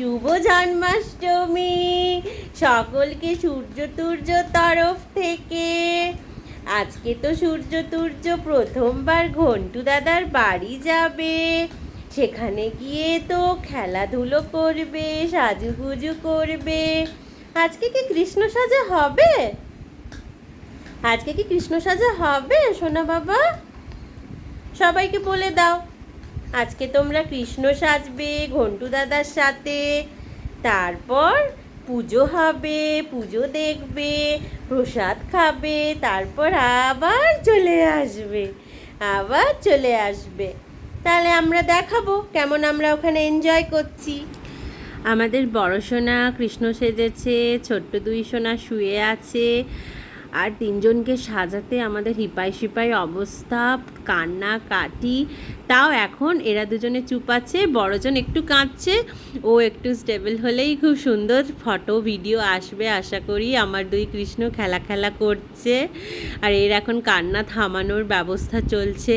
শুভ জন্মাষ্টমী। সকলকে সূর্য তুর্য তরফ থেকে। আজকে তো সূর্য তুর্য প্রথমবার ঘন্টু দাদার বাড়ি যাবে। সেখানে গিয়ে তো খেলাধুলো করবে, সাজুগুজু করবে। আজকে কি কৃষ্ণ সাজা হবে? আজকে কি কৃষ্ণ সাজা হবে, সোনা বাবা? সবাইকে বলে দাও। আজকে তোমরা কৃষ্ণ সাজবে, ঘন্টু দাদার সাথে। তারপর পুজো হবে, পুজো দেখবে, প্রসাদ খাবে, তারপর আবার চলে আসবে, আবার চলে আসবে। তাহলে আমরা দেখাবো কেমন আমরা ওখানে এনজয় করছি। আমাদের বড় সোনা কৃষ্ণ সেজেছে, ছোট্ট দুই সোনা শুয়ে আছে। আর তিনজনকে সাজাতে আমাদের হিপাই সিপাই অবস্থা, কান্না, কাটি। তাও এখন এরা দুজনে চুপ আছে, বড়জন একটু কাঁদছে, ও একটু স্টেবল হলেই খুব সুন্দর ফটো ভিডিও আসবে আশা করি। আমার দুই কৃষ্ণ খেলা খেলা করছে, আর এর এখন কান্না থামানোর ব্যবস্থা চলছে।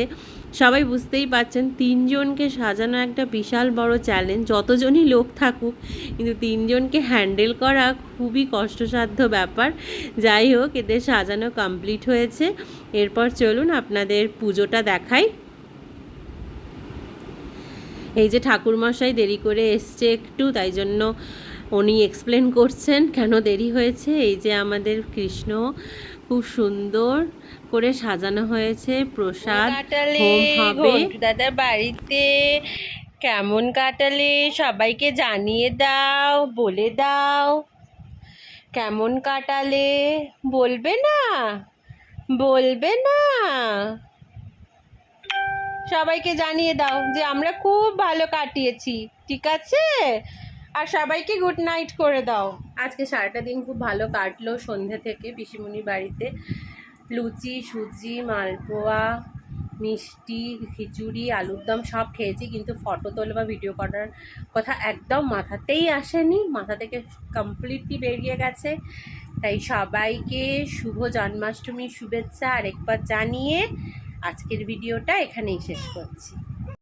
সবাই বুঝতেই পারছেন, তিনজনকে সাজানো একটা বিশাল বড় চ্যালেঞ্জ যতজনই লোক থাকুক, কিন্তু তিনজনকে হ্যান্ডেল করা খুবই কষ্টসাধ্য ব্যাপার। যাই হোক, এদের সাজানো কমপ্লিট হয়েছে। এরপর চলুন আপনাদের পুজোটা দেখাই। এই যে ঠাকুরমশাই দেরি করে এসছে একটু, তাই জন্য উনি এক্সপ্লেন করছেন কেন দেরি হয়েছে। এই যে আমাদের কৃষ্ণ খুব সুন্দর করে সাজানো হয়েছে প্রসাদ হবে। দাদার বাড়িতে কেমন কাটালে সবাইকে জানিয়ে দাও বলে দাও। কেমন কাটালে বলবে না বলবে না। সবাইকে জানিয়ে দাও যে আমরা খুব ভালো কাটিয়েছি ঠিক আছে? আর সবাইকে গুড নাইট করে দাও। আজকে সারাটা দিন খুব ভালো কাটলো সন্ধে থেকে পিসিমণির বাড়িতে। লুচি, সুজি, মালপোয়া, মিষ্টি, খিচুড়ি, আলুর দম সব খেয়েছি, কিন্তু ফটো তোলা বা ভিডিও করার কথা একদম মাথাতেই আসেনি। মাথা থেকে কমপ্লিটলি বেরিয়ে গেছে। তাই সবাইকে শুভ জন্মাষ্টমীর শুভেচ্ছা আরেকবার জানিয়ে আজকের ভিডিওটা এখানেই শেষ করছি।